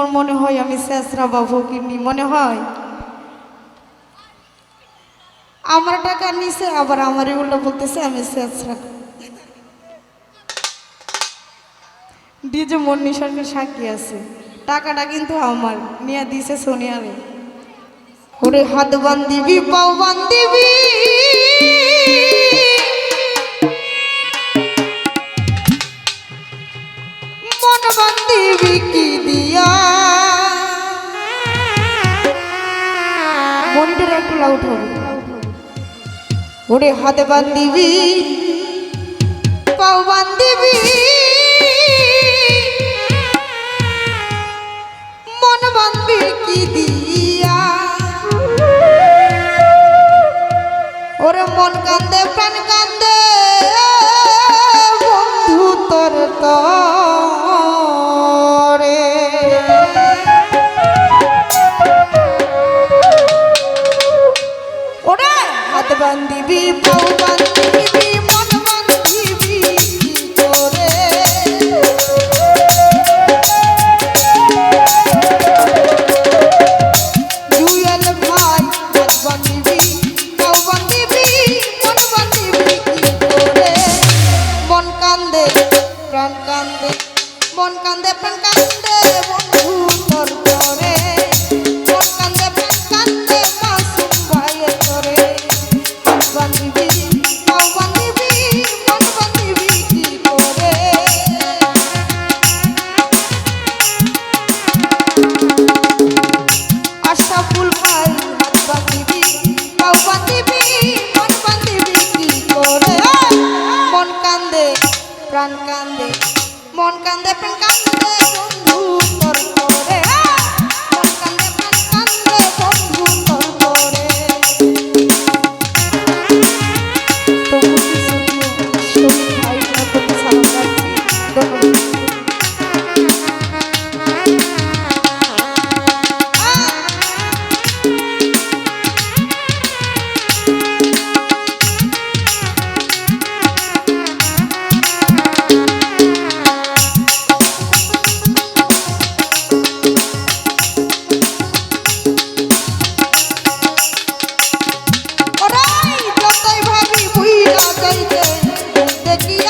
তোমার মনে হয় আমি শেষরা বা ভকিনি মনে হয়? আমার টাকা নিছে, আবার আমার এগুলো বলতেছে, আমি শেষরা। ডিজে মন্নি সরকার সাক্ষী আছে। টাকাটা কিন্তু আমার, নিয়ে দিছে সোনিয়ারে। ওরে হাত বান্দিবি পাও বান্দিবি মন বান্দিবি কি দিয়া? লাউড হবে ওরে হাত বান্দিবি পাও বান্দিবি মন বান্ধবি কি দিয়া? ওরে মন কান্দে প্রাণ কান্দে প্রাণ কান্দে বন্ধু তোর que.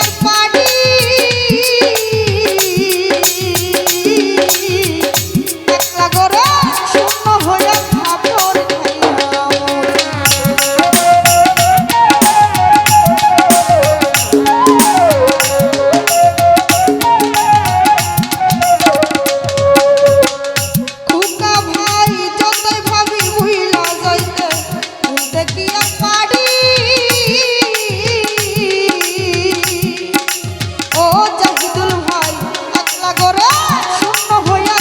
শূন্য হইয়া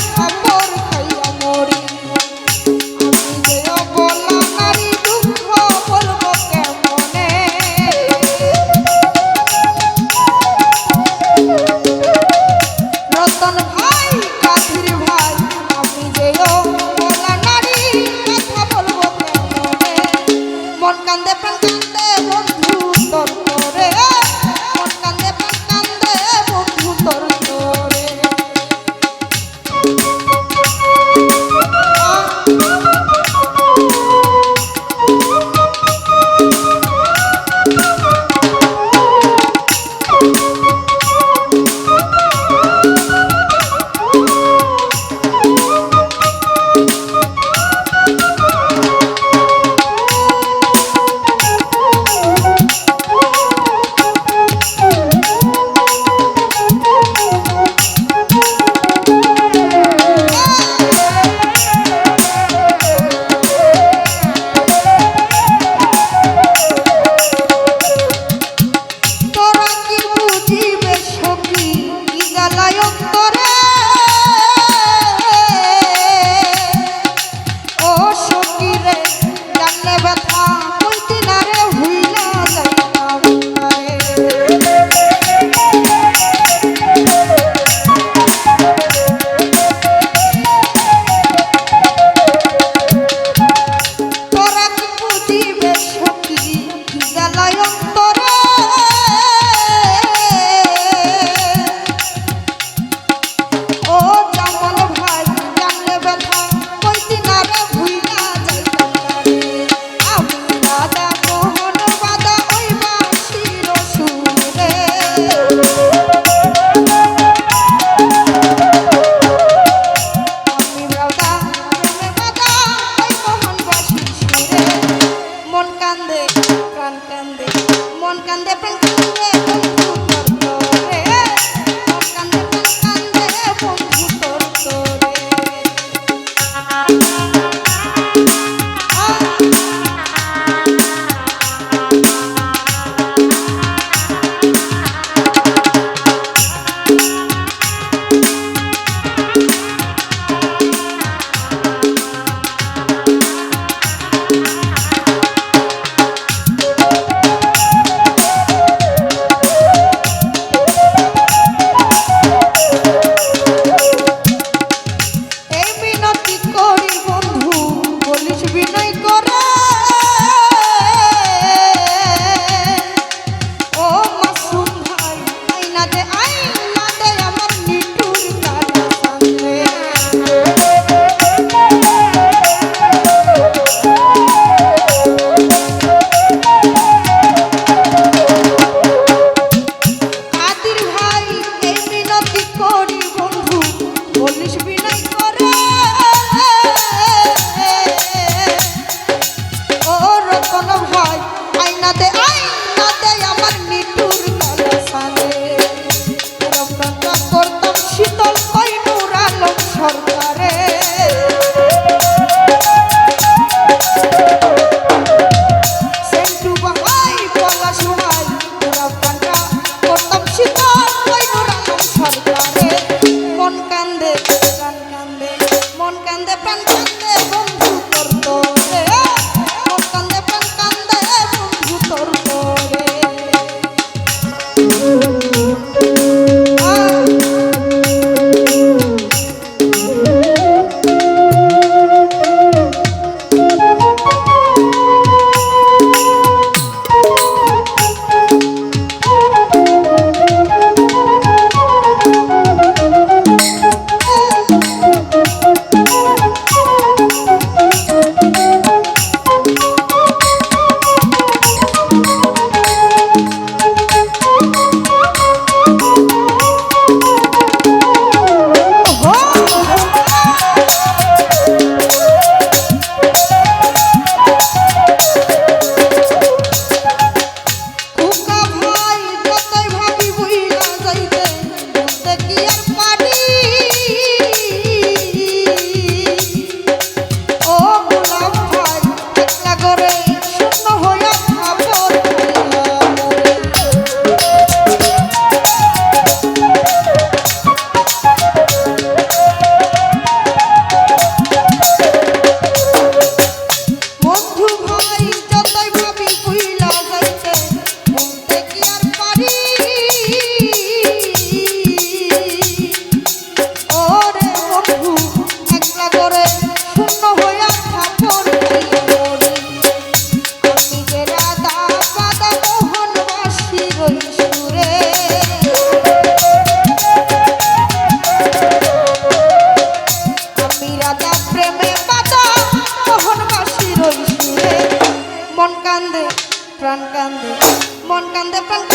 জীবের সখী গালায় অন্তর? কান্দে প্রাণ